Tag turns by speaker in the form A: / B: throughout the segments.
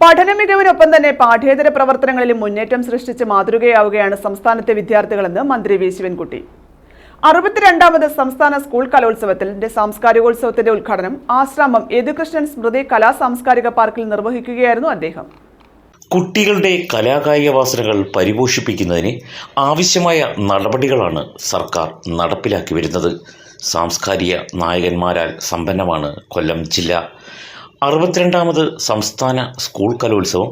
A: പഠന മികവിനൊപ്പം തന്നെ പാഠ്യേതര പ്രവർത്തനങ്ങളിൽ മുന്നേറ്റം സൃഷ്ടിച്ച് മാതൃകയാവുകയാണ് സംസ്ഥാനത്തെ വിദ്യാർത്ഥികളെന്ന് മന്ത്രി വി. ശിവൻകുട്ടി. അറുപത്തിരണ്ടാമത് സംസ്ഥാന സ്കൂൾ കലോത്സവത്തിന്റെ സാംസ്കാരികോത്സവത്തിന്റെ ഉദ്ഘാടനം ആശ്രാമം യദുകൃഷ്ണൻ സ്മൃതി കലാ സാംസ്കാരിക പാർക്കിൽ നിർവഹിക്കുകയായിരുന്നു അദ്ദേഹം.
B: കുട്ടികളുടെ കലാകായിക വാസനകൾ പരിപോഷിപ്പിക്കുന്നതിന് ആവശ്യമായ നടപടികളാണ് സർക്കാർ നടപ്പിലാക്കി വരുന്നത്. സാംസ്കാരിക നായകന്മാരാൽ സമ്പന്നമാണ് കൊല്ലം ജില്ല. അറുപത്തിരണ്ടാമത് സംസ്ഥാന സ്കൂൾ കലോത്സവം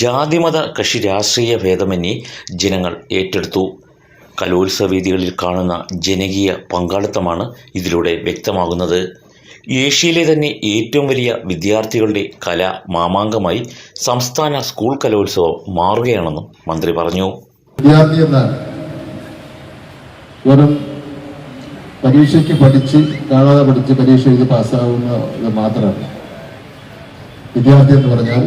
B: ജാതിമത കൃഷി രാഷ്ട്രീയ ഭേദമന്യേ ജനങ്ങൾ ഏറ്റെടുത്തു. കലോത്സവ വേദികളിൽ കാണുന്ന ജനകീയ പങ്കാളിത്തമാണ് ഇതിലൂടെ വ്യക്തമാകുന്നത്. ഏഷ്യയിലെ തന്നെ ഏറ്റവും വലിയ വിദ്യാർത്ഥികളുടെ കല മാമാങ്കമായി സംസ്ഥാന സ്കൂൾ കലോത്സവം മാറുകയാണെന്നും മന്ത്രി പറഞ്ഞു.
C: വിദ്യാർത്ഥി എന്നാൽ വെറും പരീക്ഷയ്ക്ക് പഠിച്ച് കാണാതെ പഠിച്ച് പരീക്ഷ എഴുതി പാസ്സാവുന്നത് മാത്രമല്ല. വിദ്യാർത്ഥി എന്ന് പറഞ്ഞാൽ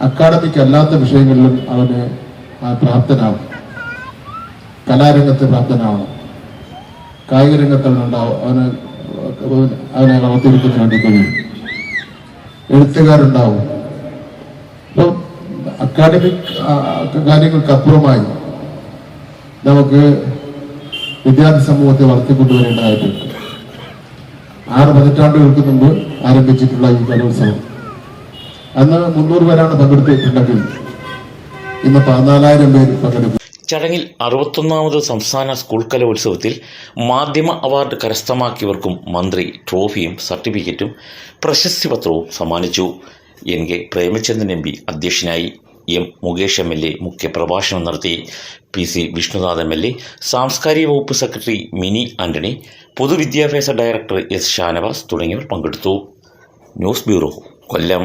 C: അക്കാഡമിക് അല്ലാത്ത വിഷയങ്ങളിലും അവന് പ്രാപ്തനാവും കലാരംഗത്ത് പ്രാപ്തനാവണം. കായിക രംഗത്ത് അവനുണ്ടാവും അവന് അവനെ വളർത്തിയെടുക്കുന്നതിന് വേണ്ടി കഴിയും. എഴുത്തുകാരുണ്ടാവും. അപ്പം അക്കാഡമിക് കാര്യങ്ങൾക്കപ്പുറമായി നമുക്ക് വിദ്യാർത്ഥി സമൂഹത്തെ വളർത്തിക്കൊണ്ടുവരേണ്ടതായിട്ടുണ്ട്. ആറ് പതിറ്റാണ്ടുകൾക്ക് മുമ്പ് ആരംഭിച്ചിട്ടുള്ള ഈ കലോത്സവം. അന്ന് മുന്നൂറ് പേരാണ് പങ്കെടുത്തിട്ടുണ്ടെങ്കിൽ ഇന്ന് പതിനാലായിരം പേര് പങ്കെടുക്കും.
B: ചടങ്ങിൽ അറുപത്തൊന്നാമത് സംസ്ഥാന സ്കൂൾ കലോത്സവത്തിൽ മാധ്യമ അവാർഡ് കരസ്ഥമാക്കിയവർക്കും മന്ത്രി ട്രോഫിയും സർട്ടിഫിക്കറ്റും പ്രശസ്തി പത്രവും സമ്മാനിച്ചു. N K Premachandran M P അധ്യക്ഷനായി. M Mukesh M L A മുഖ്യപ്രഭാഷണം നടത്തി P C Vishnunath M L A സാംസ്കാരിക വകുപ്പ് സെക്രട്ടറി മിനി ആന്റണി പൊതുവിദ്യാഭ്യാസ ഡയറക്ടർ എസ് ഷാനവാസ് തുടങ്ങിയവർ പങ്കെടുത്തു. News bureau Kollam.